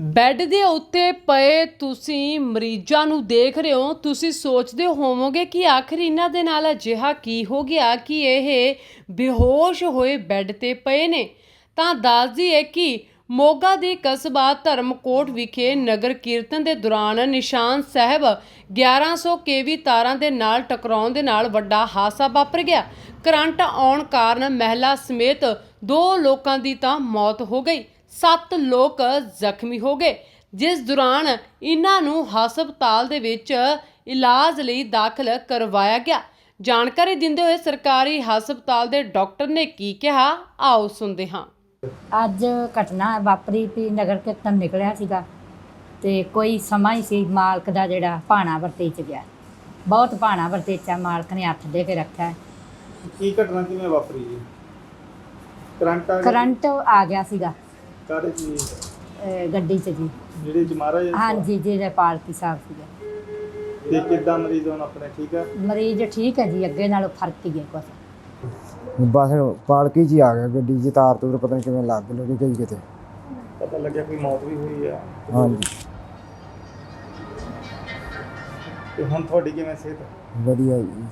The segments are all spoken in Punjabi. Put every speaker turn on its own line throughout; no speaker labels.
ਬੈੱਡ ਦੇ ਉੱਤੇ ਪਏ ਤੁਸੀਂ ਮਰੀਜ਼ਾਂ ਨੂੰ ਦੇਖ ਰਹੇ ਹੋ। ਤੁਸੀਂ ਸੋਚਦੇ ਹੋਵੋਗੇ ਕਿ ਆਖਰ ਇਹਨਾਂ ਦੇ ਨਾਲ ਅਜਿਹਾ ਕੀ ਹੋ ਗਿਆ ਕਿ ਇਹ ਬੇਹੋਸ਼ ਹੋਏ ਬੈੱਡ ਤੇ ਪਏ ਨੇ? ਤਾਂ ਦੱਸਦੀ ਹੈ ਕਿ ਮੋਗਾ ਦੇ ਕਸਬਾ ਧਰਮਕੋਟ ਵਿਖੇ ਨਗਰ ਕੀਰਤਨ ਦੇ ਦੌਰਾਨ ਨਿਸ਼ਾਨ ਸਾਹਿਬ 1100 ਕੇਵੀ ਤਾਰਾਂ ਦੇ ਨਾਲ ਟਕਰਾਉਣ ਦੇ ਨਾਲ ਵੱਡਾ ਹਾਦਸਾ ਵਾਪਰ ਗਿਆ। ਕਰੰਟ ਆਉਣ ਕਾਰਨ ਮਹਿਲਾ ਸਮੇਤ ਦੋ ਲੋਕਾਂ ਦੀ ਤਾਂ ਮੌਤ ਹੋ ਗਈ। ਸੱਤ ਲੋਕ ਜ਼ਖਮੀ ਹੋ ਗਏ ਜਿਸ ਦੌਰਾਨ ਇਹਨਾਂ ਨੂੰ ਹਸਪਤਾਲ ਦੇ ਵਿੱਚ ਇਲਾਜ ਲਈ ਦਾਖਲ ਕਰਵਾਇਆ ਗਿਆ। ਜਾਣਕਾਰੀ ਦਿੰਦੇ ਹੋਏ ਸਰਕਾਰੀ ਹਸਪਤਾਲ ਦੇ ਡਾਕਟਰ ਨੇ ਕੀ ਕਿਹਾ ਆਓ ਸੁਣਦੇ ਹਾਂ।
ਅੱਜ ਘਟਨਾ ਵਾਪਰੀ ਵੀ ਨਗਰ ਕੀਰਤਨ ਨਿਕਲਿਆ ਸੀਗਾ ਤੇ ਕੋਈ ਸਮਾਂ ਹੀ ਸੀ ਮਾਲਕ ਦਾ ਜਿਹੜਾ ਭਾਣਾ ਵਰਤੇ ਚ ਗਿਆ। ਬਹੁਤ ਭਾਣਾ ਵਰਤੇ ਚ ਮਾਲਕ ਨੇ ਹੱਥ ਦੇ ਕੇ ਰੱਖਿਆ।
ਕੀ ਘਟਨਾ ਕਿਵੇਂ ਵਾਪਰੀ ਜੀ? ਕਰੰਟ ਆ ਗਿਆ
ਸੀਗਾ।
ਕਾਹਦੇ ਚ ਜੀ?
ਅਹ ਗੱਡੀ ਚ ਜੀ।
ਜਿਹੜੇ ਚ ਮਹਾਰਾਜ ਜੀ?
ਹਾਂਜੀ ਜਿਹੜੇ ਪਾਲਕੀ ਸਾਹਿਬ ਸੀਗੇ।
ਤੇ ਕਿੱਦਾਂ ਮਰੀਜ਼ ਹੁਣ ਆਪਣੇ ਠੀਕ ਆ?
ਮਰੀਜ਼ ਠੀਕ ਹੈ ਜੀ ਅੱਗੇ ਨਾਲੋਂ ਫ਼ਰਕ ਹੀ ਹੈ ਕੁਛ।
ਬਸ ਪਾਲਕੀ ਜੀ ਆ ਗਿਆ ਗੱਡੀ 'ਚ ਤਾਰ ਤੂਰ ਪਤਾ ਨਹੀਂ ਕਿਵੇਂ ਲੱਗ ਲੱਗੀ ਗਈ ਕਿਤੇ।
ਪਤਾ ਲੱਗਿਆ ਕੋਈ ਮੌਤ ਵੀ ਹੋਈ ਆ।
ਹਾਂਜੀ।
ਤੇ ਹੁਣ ਤੁਹਾਡੀ ਕਿਵੇਂ ਸਿਹਤ?
ਵਧੀਆ ਜੀ।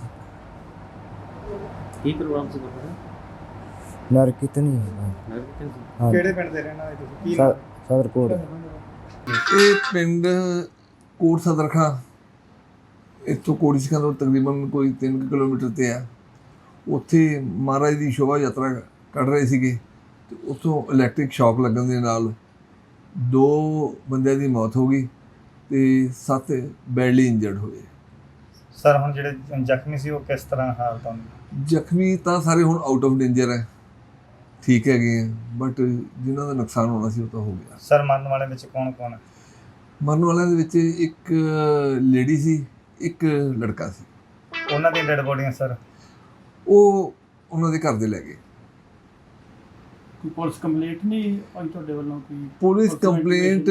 ਕੀ ਪ੍ਰੋਗਰਾਮ ਸੀ ਤੁਹਾਡਾ?
ਨਰ ਕਿਤਨੀ
ਨਗਰ ਕੀਰਤਨ ਸੀ
ਹਾਂਜੀ।
ਕਿਹੜੇ ਪਿੰਡ ਦੇ ਰਹਿਣ ਵਾਲੇ ਤੁਸੀਂ? ਕੀ ਨਾਮ?
ਸਦਰਕੋਟ।
ਇਹ ਪਿੰਡ ਕੋਟ ਸਦਰਖਾ। ਇੱਥੋਂ ਕੋੜੀ ਸਿੱਖਾਂ ਤੋਂ ਤਕਰੀਬਨ ਕੋਈ 3 ਕਿਲੋਮੀਟਰ ਤੇ ਆ। ਉੱਥੇ ਮਹਾਰਾਜ ਦੀ ਸ਼ੋਭਾ ਯਾਤਰਾ ਕੱਢ ਰਹੇ ਸੀਗੇ ਤੇ ਉੱਥੋਂ ਇਲੈਕਟ੍ਰਿਕ ਸ਼ੌਕ ਲੱਗਣ ਦੇ ਨਾਲ ਦੋ ਬੰਦਿਆਂ ਦੀ ਮੌਤ ਹੋ ਗਈ ਤੇ ਸੱਤ ਬੈਡਲੀ ਇੰਜਰਡ ਹੋਏ।
ਸਰ ਹੁਣ ਜਿਹੜੇ ਜ਼ਖਮੀ ਸੀ ਉਹ ਕਿਸ ਤਰ੍ਹਾਂ ਹਾਲਤ ਹਨ
ਜ਼ਖਮੀ ਤਾਂ ਸਾਰੇ ਹੁਣ ਆਊਟ ਆਫ ਡੇਂਜਰ ਹੈ। ਠੀਕ ਹੈਗੇ ਆ ਬਟ ਜਿਨ੍ਹਾਂ ਦਾ ਨੁਕਸਾਨ ਹੋਣਾ ਸੀ ਉਹ ਤਾਂ ਹੋ ਗਿਆ।
ਸਰ ਮਰਨ ਵਾਲੇ ਵਿੱਚ ਕੌਣ ਕੌਣ ਹੈ?
ਮਰਨ ਵਾਲਿਆਂ ਦੇ ਵਿੱਚ ਇੱਕ ਲੇਡੀ ਸੀ ਇੱਕ ਲੜਕਾ ਸੀ।
ਉਹਨਾਂ ਦੀ ਡੈਡ ਬੋਡੀਆਂ ਸਰ
ਉਹ ਉਹਨਾਂ ਦੇ ਘਰ ਦੇ ਲੈ ਗਏ।
ਕੋਈ ਪੁਲਿਸ ਕੰਪਲੇਂਟ ਨਹੀਂ ਹੋਈ ਤੁਹਾਡੇ ਵੱਲੋਂ ਕੋਈ?
Police
police
complaint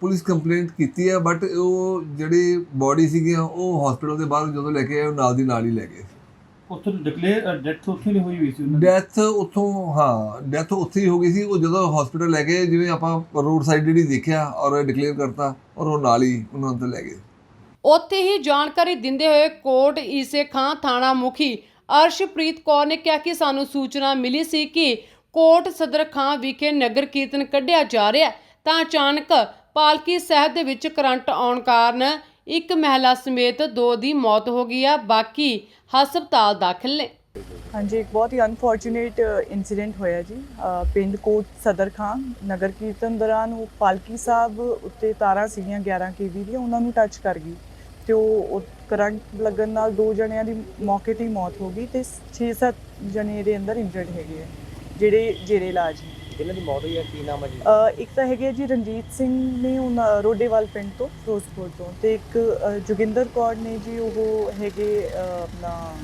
police complaint ਕੀਤੀ ਹੈ ਬਟ ਉਹ ਜਿਹੜੀ ਬਾਡੀ ਸੀਗੀਆਂ ਉਹ ਹਸਪੀਟਲ ਦੇ ਬਾਹਰ ਜਦੋਂ ਲੈ ਕੇ ਆਏ ਉਹ ਨਾਲ ਦੀ ਨਾਲ ਹੀ ਲੈ ਗਏ।
ਉੱਥੇ ਡਿਕਲੇਅਰ ਡੈਥ ਉੱਥੇ ਨਹੀਂ ਹੋਈ ਹੋਈ ਸੀ ਉਹਨਾਂ ਦੀ।
ਡੈਥ ਉੱਥੋਂ ਹਾਂ ਡੈਥ ਉੱਥੇ ਹੀ ਹੋ ਗਈ ਸੀ ਉਹ ਜਦੋਂ ਹਸਪੀਟਲ ਲੈ ਗਏ ਜਿਵੇਂ ਆਪਾਂ ਰੋਡ ਸਾਈਡ ਜਿਹੜੀ ਦੇਖਿਆ ਔਰ ਡਿਕਲੇਅਰ ਕਰਤਾ ਔਰ ਉਹ ਨਾਲ ਹੀ ਉਹਨਾਂ ਨੂੰ ਤਾਂ ਲੈ ਗਏ।
ਉੱਥੇ ਹੀ ਜਾਣਕਾਰੀ ਦਿੰਦੇ ਹੋਏ ਕੋਟ ਈਸੇ ਖਾਂ ਥਾਣਾ ਮੁਖੀ ਅਰਸ਼ਪ੍ਰੀਤ ਕੌਰ ਨੇ ਕਿਹਾ ਕਿ ਸਾਨੂੰ ਸੂਚਨਾ ਮਿਲੀ ਸੀ ਕਿ ਕੋਟ ਸਦਰ ਖਾਂ ਵਿਖੇ ਨਗਰ ਕੀਰਤਨ ਕੱਢਿਆ ਜਾ ਰਿਹਾ ਹੈ। ਤਾਂ ਅਚਾਨਕ ਪਾਲਕੀ ਸਾਹਿਬ ਦੇ ਵਿੱਚ ਕਰੰਟ ਆਉਣ ਕਾਰਨ ਇੱਕ ਮਹਿਲਾ ਸਮੇਤ ਦੋ ਦੀ ਮੌਤ ਹੋ ਗਈ ਆ, ਬਾਕੀ ਹਸਪਤਾਲ ਦਾਖਲ ਨੇ।
ਹਾਂਜੀ, ਇੱਕ ਬਹੁਤ ਹੀ ਅਨਫੋਰਚੂਨੇਟ ਇਨਸੀਡੈਂਟ ਹੋਇਆ ਜੀ। ਪਿੰਡ ਕੋਟ ਸਦਰ ਖਾਨ ਨਗਰ ਕੀਰਤਨ ਦੌਰਾਨ ਉਹ ਪਾਲਕੀ ਸਾਹਿਬ ਉੱਤੇ ਤਾਰਾਂ ਸੀਗੀਆਂ 11 ਕੇਵੀ ਦੀਆਂ, ਉਹਨਾਂ ਨੂੰ ਟੱਚ ਕਰ ਗਈ। ਤੇ ਉਹ ਕਰੰਟ ਲੱਗਣ ਨਾਲ ਦੋ ਜਣਿਆਂ ਦੀ ਮੌਕੇ ਤੇ ਹੀ ਮੌਤ ਹੋ ਗਈ ਤੇ 6-7 ਜਣੇ ਦੇ ਅੰਦਰ ਇੰਜਰਡ ਹੈਗੇ ਆ, ਜਿਹੜੇ ਜੇਰੇ ਇਲਾਜ ਨੇ।
ਜਿਨ੍ਹਾਂ ਦੀ ਮੌਤ ਹੋਈ ਹੈ ਕੀ ਨਾਮ ਹੈ ਜੀ?
ਅ, ਇੱਕ ਤਾਂ ਹੈਗੇ ਆ ਜੀ ਰਣਜੀਤ ਸਿੰਘ ਨੇ ਉਹਨਾਂ ਰੋਡੇਵਾਲ ਪਿੰਡ ਤੋਂ ਫਿਰੋਜ਼ਪੁਰ ਤੋਂ ਤੇ ਇੱਕ ਅ, ਜੋਗਿੰਦਰ ਕੌਰ ਨੇ ਜੀ ਉਹ ਹੈਗੇ ਅ, ਆਪਣਾ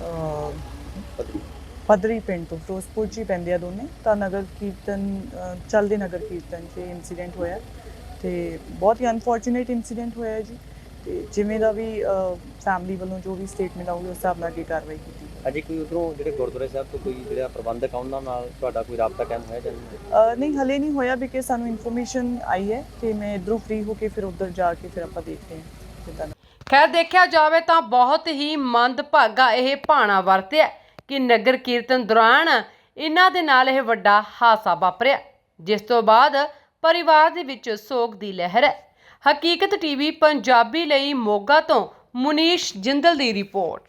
ਅ, ਪਦਰੀ ਪਿੰਡ ਤੋਂ ਫਿਰੋਜ਼ਪੁਰ ਚ ਹੀ ਪੈਂਦੇ ਆ ਦੋਨੇ। ਤਾਂ ਨਗਰ ਕੀਰਤਨ ਅ, ਚੱਲਦੇ ਨਗਰ ਕੀਰਤਨ 'ਚ ਇਨਸੀਡੈਂਟ ਹੋਇਆ ਤੇ ਬਹੁਤ ਹੀ ਅਨਫੋਰਚੂਨੇਟ ਇਨਸੀਡੈਂਟ ਹੋਇਆ ਜੀ। ਤੇ ਜਿਵੇਂ ਦਾ ਵੀ ਫੈਮਿਲੀ ਵੱਲੋਂ ਜੋ ਵੀ ਸਟੇਟਮੈਂਟ ਆਊਗੀ ਉਸ ਹਿਸਾਬ ਨਾਲ ਅੱਗੇ ਕਾਰਵਾਈ ਕੀਤੀ
ਅਜੇ ਕੋਈ ਉਧਰੋਂ ਜਿਹੜੇ ਗੁਰਦੁਆਰੇ ਸਾਹਿਬ ਤੋਂ ਕੋਈ ਜਿਹੜਾ ਪ੍ਰਬੰਧਕ ਆ ਉਹਨਾਂ ਨਾਲ ਤੁਹਾਡਾ ਕੋਈ ਰਾਬਤਾ ਕਾਇਮ ਹੋਇਆ ਜਾਂ ਨਹੀਂ?
ਅ, ਨਹੀਂ ਹਲੇ ਨਹੀਂ ਹੋਇਆ ਬਿਕੇ ਸਾਨੂੰ ਇਨਫੋਰਮੇਸ਼ਨ ਆਈ ਹੈ ਤੇ ਮੈਂ ਇਧਰੋਂ ਫ੍ਰੀ ਹੋ ਕੇ ਫਿਰ ਉਧਰ ਜਾ ਕੇ ਫਿਰ ਆਪਾਂ ਦੇਖਦੇ ਹਾਂ ਕਿੱਦਾਂ
ਖੈਰ ਦੇਖਿਆ ਜਾਵੇ ਤਾਂ ਬਹੁਤ ਹੀ ਮੰਦਭਾਗਾ ਇਹ ਭਾਣਾ ਵਰਤਿਆ ਕਿ ਨਗਰ ਕੀਰਤਨ ਦੌਰਾਨ ਇਹਨਾਂ ਦੇ ਨਾਲ ਇਹ ਵੱਡਾ ਹਾਸਾ ਵਾਪਰਿਆ ਜਿਸ ਤੋਂ ਬਾਅਦ ਪਰਿਵਾਰ ਦੇ ਵਿੱਚ ਸੋਗ ਦੀ ਲਹਿਰ ਹੈ। ਹਕੀਕਤ ਟੀਵੀ ਪੰਜਾਬੀ ਲਈ ਮੋਗਾ ਤੋਂ ਮੁਨੀਸ਼ ਜਿੰਦਲ ਦੀ ਰਿਪੋਰਟ।